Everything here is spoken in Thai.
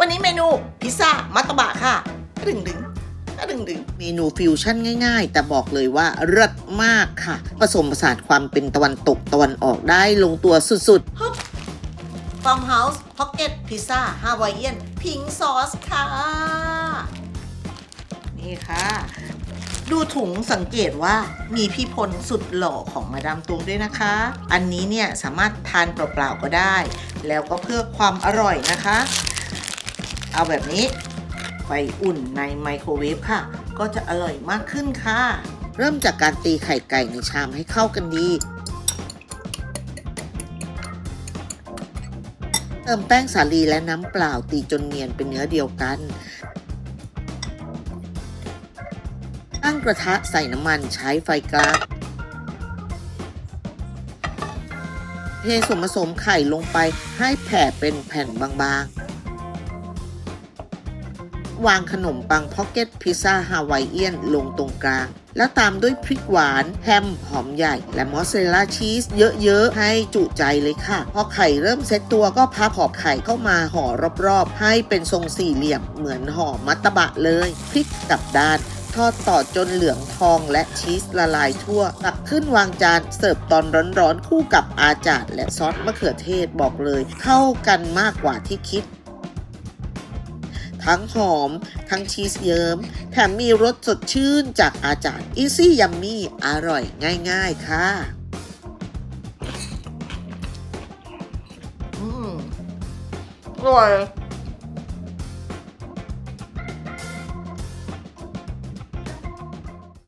วันนี้เมนูพิซซ่ามัตตบะค่ะดึงดึงดึงดึงเมนูฟิวชั่นง่าย ๆ แต่บอกเลยว่าเลิศมากค่ะ ผสมผสานความเป็นตะวันตกตะวันออกได้ลงตัวสุดฟาร์มเฮาส์พ็อกเก็ตพิซซ่าฮาวายเอียน พิงซอสค่ะ นี่ค่ะ ดูถุงสังเกตว่ามีพี่พลสุดหล่อของมาดามตวงด้วยนะคะ อันนี้เนี่ยสามารถทานเปล่าๆก็ได้ แล้วก็เพื่อความอร่อยนะคะ เอาแบบนี้ ไปอุ่นในไมโครเวฟค่ะ ก็จะอร่อยมากขึ้นค่ะ เริ่มจากการตีไข่ไก่ในชามให้เข้ากันดี เติมแป้งสาลีและน้ำเปล่าตีจนเนียนเป็นเนื้อเดียวกัน ตั้งกระทะใส่น้ำมันใช้ไฟกลางเทส่วนผสมไข่ลงไปให้แผ่เป็นแผ่นบางๆ วางขนมปังพ็อกเก็ตพิซซ่าฮาวายเอียนลงตรงกลาง แล้วตามด้วยพริกหวาน แฮม หอมใหญ่ และมอสซาเรลล่าชีสเยอะ ๆ ให้จุใจเลยค่ะ พอไข่เริ่มเซ็ตตัวก็พับขอบไข่เข้ามาห่อรอบๆ ให้เป็นทรงสี่เหลี่ยมเหมือนห่อมัตตบะเลยพลิกกลับด้านทอดต่อจนเหลืองทองและชีสละลายทั่ว ตักขึ้นวางจานเสิร์ฟตอนร้อนๆ คู่กับอาจาดและซอสมะเขือเทศบอกเลย เข้ากันมากกว่าที่คิด ทั้งหอม ทั้งชีสเยิม้มแถมมีรสสดชื่นจากอาจารย์อีซี่ยัมมี่อร่อยง่ายๆค่ะอืมอร่อย